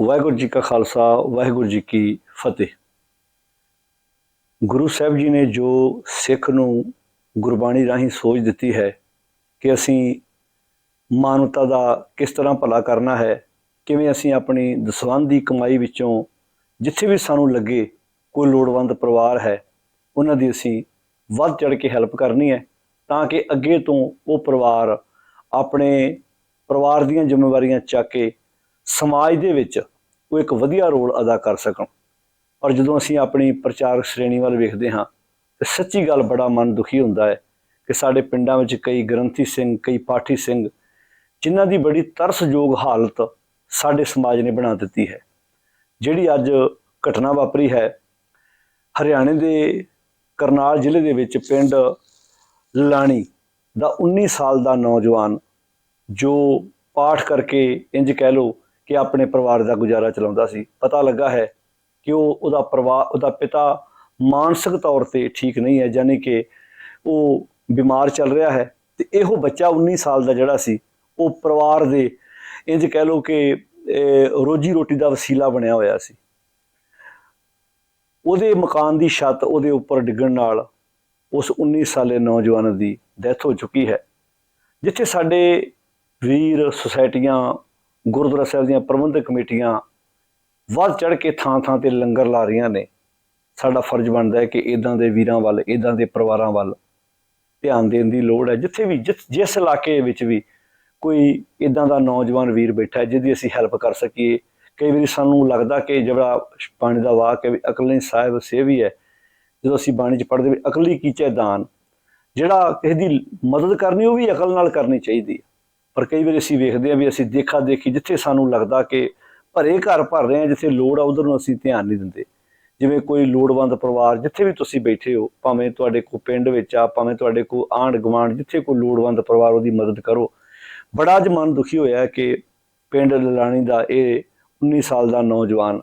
ਵਾਹਿਗੁਰੂ ਜੀ ਕਾ ਖਾਲਸਾ, ਵਾਹਿਗੁਰੂ ਜੀ ਕੀ ਫਤਿਹ। ਗੁਰੂ ਸਾਹਿਬ ਜੀ ਨੇ ਜੋ ਸਿੱਖ ਨੂੰ ਗੁਰਬਾਣੀ ਰਾਹੀਂ ਸੋਚ ਦਿੱਤੀ ਹੈ ਕਿ ਅਸੀਂ ਮਾਨਵਤਾ ਦਾ ਕਿਸ ਤਰ੍ਹਾਂ ਭਲਾ ਕਰਨਾ ਹੈ, ਕਿਵੇਂ ਅਸੀਂ ਆਪਣੀ ਦਸਵੰਧ ਦੀ ਕਮਾਈ ਵਿੱਚੋਂ ਜਿੱਥੇ ਵੀ ਸਾਨੂੰ ਲੱਗੇ ਕੋਈ ਲੋੜਵੰਦ ਪਰਿਵਾਰ ਹੈ, ਉਹਨਾਂ ਦੀ ਅਸੀਂ ਵੱਧ ਚੜ ਕੇ ਹੈਲਪ ਕਰਨੀ ਹੈ ਤਾਂ ਕਿ ਅੱਗੇ ਤੋਂ ਉਹ ਪਰਿਵਾਰ ਆਪਣੇ ਪਰਿਵਾਰ ਦੀਆਂ ਜ਼ਿੰਮੇਵਾਰੀਆਂ ਚੱਕ ਕੇ ਸਮਾਜ ਦੇ ਵਿੱਚ ਉਹ ਇੱਕ ਵਧੀਆ ਰੋਲ ਅਦਾ ਕਰ ਸਕਣ। ਔਰ ਜਦੋਂ ਅਸੀਂ ਆਪਣੀ ਪ੍ਰਚਾਰਕ ਸ਼੍ਰੇਣੀ ਵੱਲ ਵੇਖਦੇ ਹਾਂ, ਤੇ ਸੱਚੀ ਗੱਲ ਬੜਾ ਮਨ ਦੁਖੀ ਹੁੰਦਾ ਹੈ ਕਿ ਸਾਡੇ ਪਿੰਡਾਂ ਵਿੱਚ ਕਈ ਗ੍ਰੰਥੀ ਸਿੰਘ, ਕਈ ਪਾਠੀ ਸਿੰਘ, ਜਿਨ੍ਹਾਂ ਦੀ ਬੜੀ ਤਰਸਯੋਗ ਹਾਲਤ ਸਾਡੇ ਸਮਾਜ ਨੇ ਬਣਾ ਦਿੱਤੀ ਹੈ। ਜਿਹੜੀ ਅੱਜ ਘਟਨਾ ਵਾਪਰੀ ਹੈ, ਹਰਿਆਣੇ ਦੇ ਕਰਨਾਲ ਜ਼ਿਲ੍ਹੇ ਦੇ ਵਿੱਚ ਪਿੰਡ ਲਾਣੀ ਦਾ 19 ਸਾਲ ਦਾ ਨੌਜਵਾਨ, ਜੋ ਪਾਠ ਕਰਕੇ ਇੰਜ ਕਹਿ ਲੋ ਕਿ ਆਪਣੇ ਪਰਿਵਾਰ ਦਾ ਗੁਜ਼ਾਰਾ ਚਲਾਉਂਦਾ ਸੀ। ਪਤਾ ਲੱਗਾ ਹੈ ਕਿ ਉਹ ਉਹਦਾ ਪਰਿਵਾਰ ਉਹਦਾ ਪਿਤਾ ਮਾਨਸਿਕ ਤੌਰ ਤੇ ਠੀਕ ਨਹੀਂ ਹੈ, ਯਾਨੀ ਕਿ ਉਹ ਬਿਮਾਰ ਚੱਲ ਰਿਹਾ ਹੈ ਤੇ ਇਹੋ ਬੱਚਾ 19 ਸਾਲ ਦਾ ਜਿਹੜਾ ਸੀ, ਉਹ ਪਰਿਵਾਰ ਦੇ ਇੰਜ ਕਹਿ ਲੋ ਕਿ ਰੋਜੀ ਰੋਟੀ ਦਾ ਵਸੀਲਾ ਬਣਿਆ ਹੋਇਆ ਸੀ। ਉਹਦੇ ਮਕਾਨ ਦੀ ਛੱਤ ਉਹਦੇ ਉੱਪਰ ਡਿੱਗਣ ਨਾਲ ਉਸ 19 ਸਾਲੇ ਨੌਜਵਾਨ ਦੀ ਡੈਥ ਹੋ ਚੁੱਕੀ ਹੈ, ਜਿੱਥੇ ਸਾਡੇ ਵੀਰ, ਸੁਸਾਇਟੀਆਂ ਗੁਰਦੁਆਰਾ ਸਾਹਿਬ ਦੀਆਂ ਪ੍ਰਬੰਧਕ ਕਮੇਟੀਆਂ ਵੱਧ ਚੜ ਕੇ ਥਾਂ-ਥਾਂ ਤੇ ਲੰਗਰ ਲਾ ਰਹੀਆਂ ਨੇ। ਸਾਡਾ ਫਰਜ਼ ਬਣਦਾ ਹੈ ਕਿ ਇਦਾਂ ਦੇ ਵੀਰਾਂ ਵੱਲ ਇਦਾਂ ਦੇ ਪਰਿਵਾਰਾਂ ਵੱਲ ਧਿਆਨ ਦੇਣ ਦੀ ਲੋੜ ਹੈ। ਜਿੱਥੇ ਵੀ ਜਿਸ ਜਿਸ ਇਲਾਕੇ ਵਿੱਚ ਵੀ ਕੋਈ ਇਦਾਂ ਦਾ ਨੌਜਵਾਨ ਵੀਰ ਬੈਠਾ ਜਿਹਦੀ ਅਸੀਂ ਹੈਲਪ ਕਰ ਸਕੀਏ। ਕਈ ਵਾਰੀ ਸਾਨੂੰ ਲੱਗਦਾ ਕਿ ਜਿਹੜਾ ਬਾਣੀ ਦਾ ਵਾਕ ਹੈ ਵੀ ਅਕਲ ਨਹੀਂ ਸਾਹਿਬ ਸੇਵੀ ਹੈ। ਜਦੋਂ ਅਸੀਂ ਬਾਣੀ ਚ ਪੜ੍ਹਦੇ ਵੀ ਅਕਲੀ ਕੀਚੇ ਦਾਨ? ਜਿਹੜਾ ਕਿਸੇ ਦੀ ਮਦਦ ਕਰਨੀ, ਉਹ ਵੀ ਅਕਲ ਨਾਲ ਕਰਨੀ ਚਾਹੀਦੀ ਹੈ। ਪਰ ਕਈ ਵਾਰੀ ਅਸੀਂ ਵੇਖਦੇ ਹਾਂ ਵੀ ਅਸੀਂ ਦੇਖਾ ਦੇਖੀ ਜਿੱਥੇ ਸਾਨੂੰ ਲੱਗਦਾ ਕਿ ਭਰੇ ਘਰ ਭਰ ਰਹੇ ਹਾਂ, ਜਿੱਥੇ ਲੋੜ ਆ, ਉਧਰ ਨੂੰ ਅਸੀਂ ਧਿਆਨ ਨਹੀਂ ਦਿੰਦੇ। ਜਿਵੇਂ ਕੋਈ ਲੋੜਵੰਦ ਪਰਿਵਾਰ ਜਿੱਥੇ ਵੀ ਤੁਸੀਂ ਬੈਠੇ ਹੋ, ਭਾਵੇਂ ਤੁਹਾਡੇ ਕੋ ਪਿੰਡ ਵਿੱਚ ਆ, ਭਾਵੇਂ ਤੁਹਾਡੇ ਕੋ ਆਂਢ ਗੁਆਂਢ, ਜਿੱਥੇ ਕੋਈ ਲੋੜਵੰਦ ਪਰਿਵਾਰ ਉਹਦੀ ਮਦਦ ਕਰੋ। ਬੜਾ ਅੱਜ ਮਨ ਦੁਖੀ ਹੋਇਆ ਕਿ ਪਿੰਡ ਲਲਾਣੀ ਦਾ ਇਹ 19 ਸਾਲ ਦਾ ਨੌਜਵਾਨ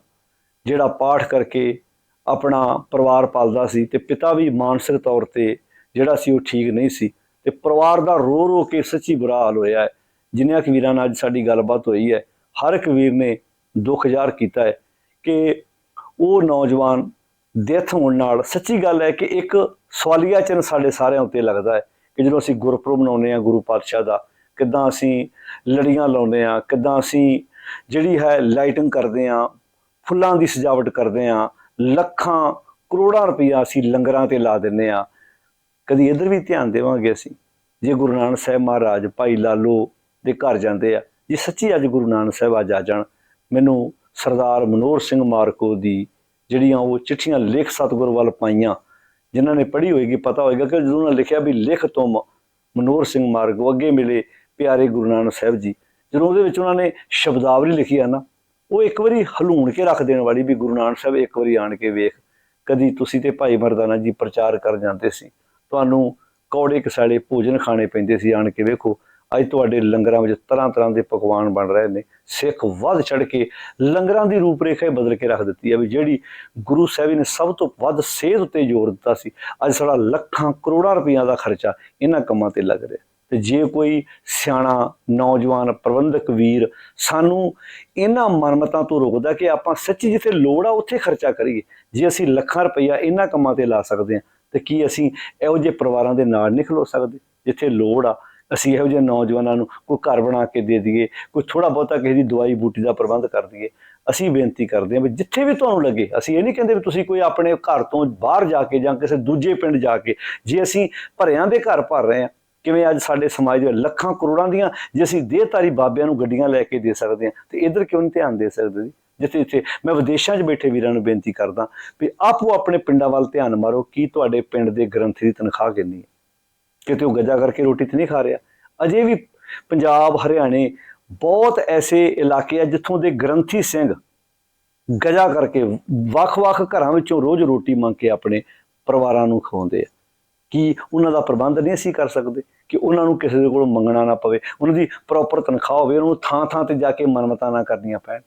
ਜਿਹੜਾ ਪਾਠ ਕਰਕੇ ਆਪਣਾ ਪਰਿਵਾਰ ਪਾਲਦਾ ਸੀ ਤੇ ਪਿਤਾ ਵੀ ਮਾਨਸਿਕ ਤੌਰ ਤੇ ਜਿਹੜਾ ਸੀ ਉਹ ਠੀਕ ਨਹੀਂ ਸੀ ਤੇ ਪਰਿਵਾਰ ਦਾ ਰੋ ਰੋ ਕੇ ਸੱਚੀ ਬੁਰਾ ਹਾਲ ਹੋਇਆ ਹੈ। ਜਿਨ੍ਹਾਂ ਕੁ ਵੀਰਾਂ ਨਾਲ ਅੱਜ ਸਾਡੀ ਗੱਲਬਾਤ ਹੋਈ ਹੈ, ਹਰ ਇੱਕ ਵੀਰ ਨੇ ਦੁੱਖ ਜ਼ਾਹਰ ਕੀਤਾ ਹੈ ਕਿ ਉਹ ਨੌਜਵਾਨ ਡੈਥ ਹੋਣ ਨਾਲ ਸੱਚੀ ਗੱਲ ਹੈ ਕਿ ਇੱਕ ਸਵਾਲੀਆ ਚਿੰਨ੍ਹ ਸਾਡੇ ਸਾਰਿਆਂ ਉੱਤੇ ਲੱਗਦਾ ਹੈ ਕਿ ਜਦੋਂ ਅਸੀਂ ਗੁਰਪੁਰਬ ਮਨਾਉਂਦੇ ਹਾਂ ਗੁਰੂ ਪਾਤਸ਼ਾਹ ਦਾ, ਕਿੱਦਾਂ ਅਸੀਂ ਲੜੀਆਂ ਲਾਉਂਦੇ ਹਾਂ, ਕਿੱਦਾਂ ਅਸੀਂ ਜਿਹੜੀ ਹੈ ਲਾਈਟਿੰਗ ਕਰਦੇ ਹਾਂ, ਫੁੱਲਾਂ ਦੀ ਸਜਾਵਟ ਕਰਦੇ ਹਾਂ, ਲੱਖਾਂ ਕਰੋੜਾਂ ਰੁਪਈਆ ਅਸੀਂ ਲੰਗਰਾਂ ਤੇ ਲਾ ਦਿੰਨੇ ਆ ਕਦੀ ਇਧਰ ਵੀ ਧਿਆਨ ਦੇਵਾਂਗੇ ਅਸੀਂ, ਜੇ ਗੁਰੂ ਨਾਨਕ ਸਾਹਿਬ ਮਹਾਰਾਜ, ਭਾਈ ਲਾਲੋ ਦੇ ਘਰ ਜਾਂਦੇ ਆ। ਜੇ ਸੱਚੀ ਅੱਜ ਗੁਰੂ ਨਾਨਕ ਸਾਹਿਬ ਅੱਜ ਆ ਜਾਣ, ਮੈਨੂੰ ਸਰਦਾਰ ਮਨੋਹਰ ਸਿੰਘ ਮਾਰਕੋ ਦੀ ਜਿਹੜੀਆਂ ਉਹ ਚਿੱਠੀਆਂ ਲੇਖ ਸਤਿਗੁਰ ਵੱਲ ਪਾਈਆਂ, ਜਿਨ੍ਹਾਂ ਨੇ ਪੜ੍ਹੀ ਹੋਏਗੀ, ਪਤਾ ਹੋਏਗਾ ਕਿ ਜਦੋਂ ਉਹਨਾਂ ਲਿਖਿਆ ਵੀ ਲਿਖ ਤੁਮ ਮਨੋਹਰ ਸਿੰਘ ਮਾਰਕੋ ਅੱਗੇ ਮਿਲੇ ਪਿਆਰੇ ਗੁਰੂ ਨਾਨਕ ਸਾਹਿਬ ਜੀ, ਜਦੋਂ ਉਹਦੇ ਵਿੱਚ ਉਹਨਾਂ ਨੇ ਸ਼ਬਦਾਵਲੀ ਲਿਖੀ ਆ ਨਾ, ਉਹ ਇੱਕ ਵਾਰੀ ਹਲੂਣ ਕੇ ਰੱਖ ਦੇਣ ਵਾਲੀ ਵੀ ਗੁਰੂ ਨਾਨਕ ਸਾਹਿਬ ਇੱਕ ਵਾਰੀ ਆਣ ਕੇ ਵੇਖ, ਕਦੀ ਤੁਸੀਂ ਤੇ ਭਾਈ ਮਰਦਾਨਾ ਜੀ ਪ੍ਰਚਾਰ ਕਰ ਜਾਂਦੇ ਸੀ, ਤੁਹਾਨੂੰ ਕੌੜੇ ਕਸਾਲੇ ਭੋਜਨ ਖਾਣੇ ਪੈਂਦੇ ਸੀ, ਆਣ ਕੇ ਵੇਖੋ ਅੱਜ ਤੁਹਾਡੇ ਲੰਗਰਾਂ ਵਿੱਚ ਤਰ੍ਹਾਂ ਤਰ੍ਹਾਂ ਦੇ ਪਕਵਾਨ ਬਣ ਰਹੇ ਨੇ, ਸਿੱਖ ਵੱਧ ਚੜ ਕੇ ਲੰਗਰਾਂ ਦੀ ਰੂਪਰੇਖਾ ਹੀ ਬਦਲ ਕੇ ਰੱਖ ਦਿੱਤੀ ਹੈ ਵੀ ਜਿਹੜੀ ਗੁਰੂ ਸਾਹਿਬ ਨੇ ਸਭ ਤੋਂ ਵੱਧ ਸਿਹਤ ਉੱਤੇ ਜ਼ੋਰ ਦਿੱਤਾ ਸੀ, ਅੱਜ ਸਾਡਾ ਲੱਖਾਂ ਕਰੋੜਾਂ ਰੁਪਈਆ ਦਾ ਖਰਚਾ ਇਹਨਾਂ ਕੰਮਾਂ ਤੇ ਲੱਗ ਰਿਹਾ। ਤੇ ਜੇ ਕੋਈ ਸਿਆਣਾ ਨੌਜਵਾਨ ਪ੍ਰਬੰਧਕ ਵੀਰ ਸਾਨੂੰ ਇਹਨਾਂ ਮਨਮਤਾਂ ਤੋਂ ਰੋਕਦਾ ਕਿ ਆਪਾਂ ਸੱਚੀ ਜਿੱਥੇ ਲੋੜ ਆ ਉੱਥੇ ਖਰਚਾ ਕਰੀਏ, ਜੇ ਅਸੀਂ ਲੱਖਾਂ ਰੁਪਈਆ ਇਹਨਾਂ ਕੰਮਾਂ ਤੇ ਲਾ ਸਕਦੇ ਹਾਂ, ਤੇ ਕੀ ਅਸੀਂ ਇਹੋ ਜਿਹੇ ਪਰਿਵਾਰਾਂ ਦੇ ਨਾਲ ਨਹੀਂ ਖਲੋ ਸਕਦੇ, ਜਿੱਥੇ ਲੋੜ ਆ ਅਸੀਂ ਇਹੋ ਜਿਹੇ ਨੌਜਵਾਨਾਂ ਨੂੰ ਕੋਈ ਘਰ ਬਣਾ ਕੇ ਦੇ ਦਈਏ, ਕੋਈ ਥੋੜਾ ਬਹੁਤਾ ਕਿਸੇ ਦੀ ਦਵਾਈ ਬੂਟੀ ਦਾ ਪ੍ਰਬੰਧ ਕਰ ਦਈਏ, ਅਸੀਂ ਬੇਨਤੀ ਕਰਦੇ ਹਾਂ ਵੀ ਜਿੱਥੇ ਵੀ ਤੁਹਾਨੂੰ ਲੱਗੇ, ਅਸੀਂ ਇਹ ਨਹੀਂ ਕਹਿੰਦੇ ਵੀ ਤੁਸੀਂ ਕੋਈ ਆਪਣੇ ਘਰ ਤੋਂ ਬਾਹਰ ਜਾ ਕੇ ਜਾਂ ਕਿਸੇ ਦੂਜੇ ਪਿੰਡ ਜਾ ਕੇ, ਜੇ ਅਸੀਂ ਭਰਿਆਂ ਦੇ ਘਰ ਭਰ ਰਹੇ ਹਾਂ, ਕਿਵੇਂ ਅੱਜ ਸਾਡੇ ਸਮਾਜ ਦੇ ਲੱਖਾਂ ਕਰੋੜਾਂ ਦੀਆਂ ਜੇ ਅਸੀਂ ਦੇਹਤਾਰੀ ਬਾਬਿਆਂ ਨੂੰ ਗੱਡੀਆਂ ਲੈ ਕੇ ਦੇ ਸਕਦੇ ਹਾਂ, ਤੇ ਇਧਰ ਕਿਉਂ ਨਹੀਂ ਧਿਆਨ ਦੇ ਸਕਦੇ ਜੀ? ਜਿੱਥੇ ਜਿੱਥੇ ਮੈਂ ਵਿਦੇਸ਼ਾਂ 'ਚ ਬੈਠੇ ਵੀਰਾਂ ਨੂੰ ਬੇਨਤੀ ਕਰਦਾ ਵੀ ਆਪੋ ਆਪਣੇ ਪਿੰਡਾਂ ਵੱਲ ਧਿਆਨ ਮਾਰੋ, ਕੀ ਤੁਹਾਡੇ ਪਿੰਡ ਦੇ ਗ੍ਰੰਥੀ ਦੀ ਤਨਖਾਹ ਕਿੰਨੀ ਹੈ? ਕਿਤੇ ਉਹ ਗੱਜਾ ਕਰਕੇ ਰੋਟੀ ਤੇ ਨਹੀਂ ਖਾ ਰਿਹਾ। ਅਜੇ ਵੀ ਪੰਜਾਬ, ਹਰਿਆਣੇ ਬਹੁਤ ਐਸੇ ਇਲਾਕੇ ਆ ਜਿੱਥੋਂ ਦੇ ਗ੍ਰੰਥੀ ਸਿੰਘ ਗਜਾ ਕਰਕੇ ਵੱਖ-ਵੱਖ ਘਰਾਂ ਵਿੱਚੋਂ ਰੋਜ਼ ਰੋਟੀ ਮੰਗ ਕੇ ਆਪਣੇ ਪਰਿਵਾਰਾਂ ਨੂੰ ਖਵਾਉਂਦੇ ਆ। ਕਿ ਉਹਨਾਂ ਦਾ ਪ੍ਰਬੰਧ ਨਹੀਂ ਅਸੀਂ ਕਰ ਸਕਦੇ ਕਿ ਉਹਨਾਂ ਨੂੰ ਕਿਸੇ ਦੇ ਕੋਲੋਂ ਮੰਗਣਾ ਨਾ ਪਵੇ? ਉਹਨਾਂ ਦੀ ਪ੍ਰੋਪਰ ਤਨਖਾਹ ਹੋਵੇ, ਉਹਨਾਂ ਨੂੰ ਥਾਂ-ਥਾਂ ਤੇ ਜਾ ਕੇ ਮਨਮਤਾਂ ਨਾ ਕਰਨੀਆਂ ਪੈਣ।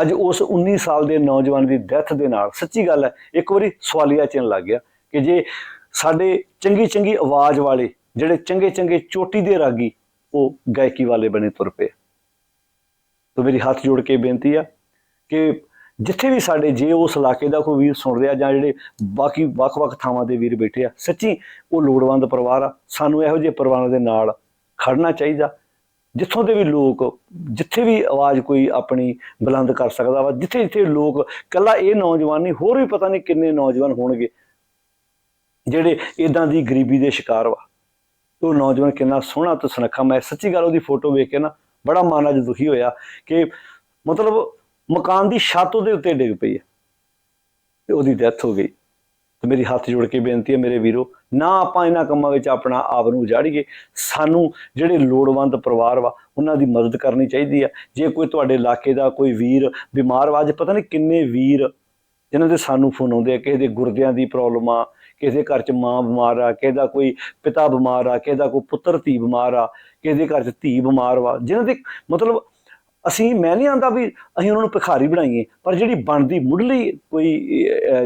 ਅੱਜ ਉਸ 19 ਸਾਲ ਦੇ ਨੌਜਵਾਨ ਦੀ ਡੈਥ ਦੇ ਨਾਲ ਸੱਚੀ ਗੱਲ ਹੈ, ਇੱਕ ਵਾਰੀ ਸਵਾਲੀਆ ਚਿੰਨ ਲੱਗ ਗਿਆ ਕਿ ਜੇ ਸਾਡੇ ਚੰਗੀ ਚੰਗੀ ਆਵਾਜ਼ ਵਾਲੇ, ਜਿਹੜੇ ਚੰਗੇ ਚੰਗੇ ਚੋਟੀ ਦੇ ਰਾਗੀ, ਉਹ ਗਾਇਕੀ ਵਾਲੇ ਬਣੇ ਤੁਰ ਪਏ। ਤੋ ਮੇਰੀ ਹੱਥ ਜੋੜ ਕੇ ਬੇਨਤੀ ਆ ਕਿ ਜਿੱਥੇ ਵੀ ਸਾਡੇ, ਜੇ ਉਸ ਇਲਾਕੇ ਦਾ ਕੋਈ ਵੀਰ ਸੁਣ ਰਿਹਾ ਜਾਂ ਜਿਹੜੇ ਬਾਕੀ ਵੱਖ-ਵੱਖ ਥਾਵਾਂ ਦੇ ਵੀਰ ਬੈਠੇ ਆ, ਸੱਚੀ ਉਹ ਲੋੜਵੰਦ ਪਰਿਵਾਰ ਆ। ਸਾਨੂੰ ਇਹੋ ਜਿਹੇ ਪਰਿਵਾਰਾਂ ਦੇ ਨਾਲ ਖੜਨਾ ਚਾਹੀਦਾ। ਜਿੱਥੋਂ ਦੇ ਵੀ ਲੋਕ, ਜਿੱਥੇ ਵੀ ਆਵਾਜ਼ ਕੋਈ ਆਪਣੀ ਬੁਲੰਦ ਕਰ ਸਕਦਾ ਵਾ, ਜਿੱਥੇ ਜਿੱਥੇ ਲੋਕ ਕੱਲਾ ਇਹ ਨੌਜਵਾਨ ਨਹੀਂ ਹੋਰ ਵੀ ਪਤਾ ਨਹੀਂ ਕਿੰਨੇ ਨੌਜਵਾਨ ਹੋਣਗੇ। ਜਿਹੜੇ ਇਦਾਂ ਦੀ ਗਰੀਬੀ ਦੇ ਸ਼ਿਕਾਰ ਵਾ। ਉਹ ਨੌਜਵਾਨ ਕਿੰਨਾ ਸੋਹਣਾ ਤੇ ਸੁਨੱਖਾ। ਮੈਂ ਸੱਚੀ ਗੱਲ ਉਹਦੀ ਫੋਟੋ ਵੇਖ ਕੇ ਨਾ ਬੜਾ ਮਨ ਅੱਜ ਦੁਖੀ ਹੋਇਆ ਕਿ ਮਤਲਬ ਮਕਾਨ ਦੀ ਛੱਤ ਉਹਦੇ ਉੱਤੇ ਡਿੱਗ ਪਈ ਹੈ ਤੇ ਉਹਦੀ ਡੈਥ ਹੋ ਗਈ। ਤੇ ਮੇਰੀ ਹੱਥ ਜੋੜ ਕੇ ਬੇਨਤੀ ਹੈ ਮੇਰੇ ਵੀਰੋ, ਨਾ ਆਪਾਂ ਇਹਨਾਂ ਕੰਮਾਂ ਵਿੱਚ ਆਪਣਾ ਆਪ ਨੂੰ ਉਜਾੜੀਏ। ਸਾਨੂੰ ਜਿਹੜੇ ਲੋੜਵੰਦ ਪਰਿਵਾਰ ਵਾ, ਉਹਨਾਂ ਦੀ ਮਦਦ ਕਰਨੀ ਚਾਹੀਦੀ ਆ ਜੇ ਕੋਈ ਤੁਹਾਡੇ ਇਲਾਕੇ ਦਾ ਕੋਈ ਵੀਰ ਬਿਮਾਰ ਵਾ, ਅੱਜ ਪਤਾ ਨਹੀਂ ਕਿੰਨੇ ਵੀਰ ਜਿਨ੍ਹਾਂ ਦੇ ਸਾਨੂੰ ਫੋਨ ਆਉਂਦੇ ਆ, ਕਿਸੇ ਦੇ ਗੁਰਦਿਆਂ ਦੀ ਪ੍ਰੋਬਲਮ ਆ ਕਿਸੇ ਦੇ ਘਰ 'ਚ ਮਾਂ ਬਿਮਾਰ ਆ, ਕਿਸੇ ਦਾ ਕੋਈ ਪਿਤਾ ਬਿਮਾਰ ਆ, ਕਿਸੇ ਦਾ ਕੋਈ ਪੁੱਤਰ ਧੀ ਬਿਮਾਰ ਆ, ਕਿਸੇ ਦੇ ਘਰ 'ਚ ਧੀ ਬਿਮਾਰ ਵਾ, ਜਿਹਨਾਂ ਦੇ ਮਤਲਬ ਅਸੀਂ ਮੈਂ ਨਹੀਂ ਆਂਦਾ ਵੀ ਅਸੀਂ ਉਹਨਾਂ ਨੂੰ ਭਿਖਾਰੀ ਬਣਾਈਏ, ਪਰ ਜਿਹੜੀ ਬਣਦੀ ਮੁੱਢਲੀ ਕੋਈ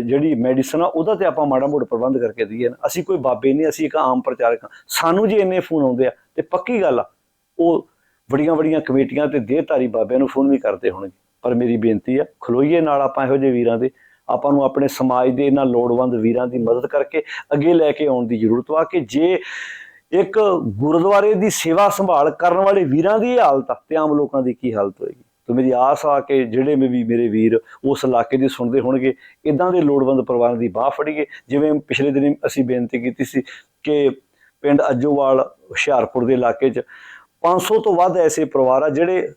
ਜਿਹੜੀ ਮੈਡੀਸਨ ਆ, ਉਹਦਾ ਤੇ ਆਪਾਂ ਮਾੜਾ ਮੋੜ ਪ੍ਰਬੰਧ ਕਰਕੇ ਦਈਏ ਨਾ। ਅਸੀਂ ਕੋਈ ਬਾਬੇ ਨਹੀਂ, ਅਸੀਂ ਇੱਕ ਆਮ ਪ੍ਰਚਾਰਕ ਹਾਂ ਸਾਨੂੰ ਜੇ ਇੰਨੇ ਫੋਨ ਆਉਂਦੇ ਆ, ਤੇ ਪੱਕੀ ਗੱਲ ਆ, ਉਹ ਵੱਡੀਆਂ ਵੱਡੀਆਂ ਕਮੇਟੀਆਂ ਤੇ ਦੇਹਧਾਰੀ ਬਾਬਿਆਂ ਨੂੰ ਫੋਨ ਵੀ ਕਰਦੇ ਹੋਣਗੇ। ਪਰ ਮੇਰੀ ਬੇਨਤੀ ਆ, ਖਲੋਈਏ ਨਾਲ ਆਪਾਂ ਇਹੋ ਜਿਹੇ ਵੀਰਾਂ ਦੇ ਆਪਾਂ ਨੂੰ ਆਪਣੇ ਸਮਾਜ ਦੇ ਇਹਨਾਂ ਲੋੜਵੰਦ ਵੀਰਾਂ ਦੀ ਮਦਦ ਕਰਕੇ ਅੱਗੇ ਲੈ ਕੇ ਆਉਣ ਦੀ ਜ਼ਰੂਰਤ ਵਾ ਕਿ ਜੇ ਇੱਕ ਗੁਰਦੁਆਰੇ ਦੀ ਸੇਵਾ ਸੰਭਾਲ ਕਰਨ ਵਾਲੇ ਵੀਰਾਂ ਦੀ ਇਹ ਹਾਲਤ ਆ, ਤੇ ਆਮ ਲੋਕਾਂ ਦੀ ਕੀ ਹਾਲਤ ਹੋਏਗੀ? ਤੇ ਮੇਰੀ ਆਸ ਆ ਕਿ ਜਿਹੜੇ ਮੇ ਵੀ ਮੇਰੇ ਵੀਰ ਉਸ ਇਲਾਕੇ ਦੀ ਸੁਣਦੇ ਹੋਣਗੇ ਇਦਾਂ ਦੇ ਲੋੜਵੰਦ ਪਰਿਵਾਰਾਂ ਦੀ ਬਾਹ ਫੜੀਏ। ਜਿਵੇਂ ਪਿਛਲੇ ਦਿਨ ਅਸੀਂ ਬੇਨਤੀ ਕੀਤੀ ਸੀ ਕਿ ਪਿੰਡ ਅੱਜੋਵਾਲ ਹੁਸ਼ਿਆਰਪੁਰ ਦੇ ਇਲਾਕੇ 'ਚ 500 ਤੋਂ ਵੱਧ ਐਸੇ ਪਰਿਵਾਰ ਆ ਜਿਹੜੇ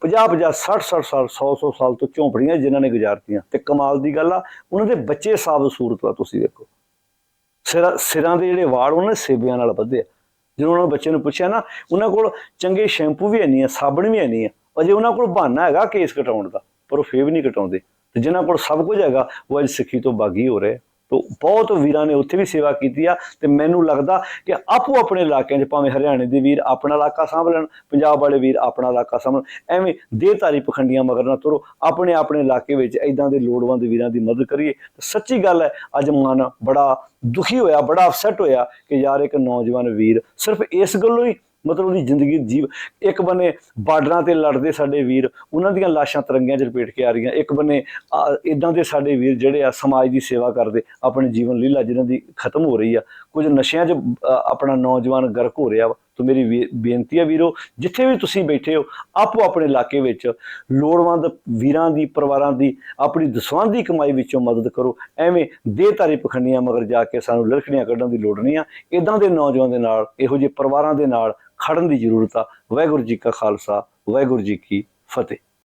50 50 60 60 ਸਾਲ 100 100 ਸਾਲ ਤੋਂ ਝੌਂਪੜੀਆਂ ਜਿਨ੍ਹਾਂ ਨੇ ਗੁਜ਼ਾਰਤੀਆਂ। ਤੇ ਕਮਾਲ ਦੀ ਗੱਲ ਆ, ਉਹਨਾਂ ਦੇ ਬੱਚੇ ਸਾਬ ਸੂਰਤ ਆ ਤੁਸੀਂ ਵੇਖੋ। ਸਿਰਾਂ ਸਿਰਾਂ ਦੇ ਜਿਹੜੇ ਵਾੜ ਉਹਨਾਂ ਨੇ ਸੇਬਿਆਂ ਨਾਲ ਬੱਧੇ ਆ। ਜਦੋਂ ਉਹਨਾਂ ਬੱਚੇ ਨੂੰ ਪੁੱਛਿਆ ਨਾ, ਉਹਨਾਂ ਕੋਲ ਚੰਗੇ ਸ਼ੈਂਪੂ ਵੀ ਨਹੀਂ ਆ, ਸਾਬਣ ਵੀ ਨਹੀਂ ਆ, ਅਜੇ ਉਹਨਾਂ ਕੋਲ ਬਹਾਨਾ ਹੈਗਾ ਕੇਸ ਕਟਾਉਣ ਦਾ, ਪਰ ਉਹ ਫੇਰ ਵੀ ਨਹੀਂ ਕਟਾਉਂਦੇ। ਤੇ ਜਿਨ੍ਹਾਂ ਕੋਲ ਸਭ ਕੁਝ ਹੈਗਾ, ਉਹ ਅੱਜ ਸਿੱਖੀ ਤੋਂ ਬਾਗੀ ਹੋ ਰਹੇ ਤੋ ਬਹੁਤ ਵੀਰਾਂ ਨੇ ਉੱਥੇ ਵੀ ਸੇਵਾ ਕੀਤੀ ਆ ਤੇ ਮੈਨੂੰ ਲੱਗਦਾ ਕਿ ਆਪੋ ਆਪਣੇ ਇਲਾਕਿਆਂ 'ਚ ਭਾਵੇਂ ਹਰਿਆਣੇ ਦੇ ਵੀਰ ਆਪਣਾ ਇਲਾਕਾ ਸਾਂਭ ਲੈਣ ਪੰਜਾਬ ਵਾਲੇ ਵੀਰ ਆਪਣਾ ਇਲਾਕਾ ਸਾਂਭਣ ਐਵੇਂ ਦੇਹਧਾਰੀ ਪਖੰਡੀਆਂ ਮਗਰ ਨਾ ਤੁਰੋ, ਆਪਣੇ ਆਪਣੇ ਇਲਾਕੇ ਵਿੱਚ ਐਦਾਂ ਦੇ ਲੋੜਵੰਦ ਵੀਰਾਂ ਦੀ ਮਦਦ ਕਰੀਏ। ਤੇ ਸੱਚੀ ਗੱਲ ਹੈ, ਅੱਜ ਮਨ ਬੜਾ ਦੁਖੀ ਹੋਇਆ, ਬੜਾ ਅਪਸੈਟ ਹੋਇਆ ਕਿ ਯਾਰ ਇੱਕ ਨੌਜਵਾਨ ਵੀਰ ਸਿਰਫ ਇਸ ਗੱਲੋਂ ਹੀ ਮਤਲਬ ਉਹਦੀ ਜ਼ਿੰਦਗੀ ਜੀਵ ਇੱਕ ਬੰਨੇ ਬਾਰਡਰਾਂ ਤੇ ਲੜਦੇ ਸਾਡੇ ਵੀਰ ਉਹਨਾਂ ਦੀਆਂ ਲਾਸ਼ਾਂ ਤਰੰਗਿਆਂ 'ਚ ਲਪੇਟ ਕੇ ਆ ਰਹੀਆਂ। ਇੱਕ ਬੰਨੇ ਇਦਾਂ ਦੇ ਸਾਡੇ ਵੀਰ ਜਿਹੜੇ ਆ ਸਮਾਜ ਦੀ ਸੇਵਾ ਕਰਦੇ ਆਪਣੇ ਜੀਵਨ ਲੀਲਾ ਜਿਹਨਾਂ ਦੀ ਖਤਮ ਹੋ ਰਹੀ ਆ। ਕੁਝ ਨਸ਼ਿਆਂ 'ਚ ਅ, ਆਪਣਾ ਨੌਜਵਾਨ ਗਰਕ ਹੋ ਰਿਹਾ ਵਾ। ਤੋ ਮੇਰੀ ਬੇ- ਬੇਨਤੀ ਆ ਵੀਰੋ, ਜਿੱਥੇ ਵੀ ਤੁਸੀਂ ਬੈਠੇ ਹੋ, ਆਪੋ ਆਪਣੇ ਇਲਾਕੇ ਵਿੱਚ ਲੋੜਵੰਦ ਵੀਰਾਂ ਦੀ, ਪਰਿਵਾਰਾਂ ਦੀ, ਆਪਣੀ ਦਸਵੰਧੀ ਕਮਾਈ ਵਿੱਚੋਂ ਮਦਦ ਕਰੋ। ਐਵੇਂ ਦੇਹਧਾਰੀ ਪਖੰਡੀਆਂ ਮਗਰ ਜਾ ਕੇ ਸਾਨੂੰ ਲੜਕੜੀਆਂ ਕੱਢਣ ਦੀ ਲੋੜ ਨਹੀਂ ਆ। ਇਦਾਂ ਦੇ ਨੌਜਵਾਨ ਦੇ ਨਾਲ, ਇਹੋ ਜਿਹੇ ਪਰਿਵਾਰਾਂ ਦੇ ਨਾਲ ਖੜਨ ਦੀ ਜ਼ਰੂਰਤ ਆ। ਵਾਹਿਗੁਰੂ ਜੀ ਕਾ ਖਾਲਸਾ, ਵਾਹਿਗੁਰੂ ਜੀ ਕੀ ਫਤਿਹ।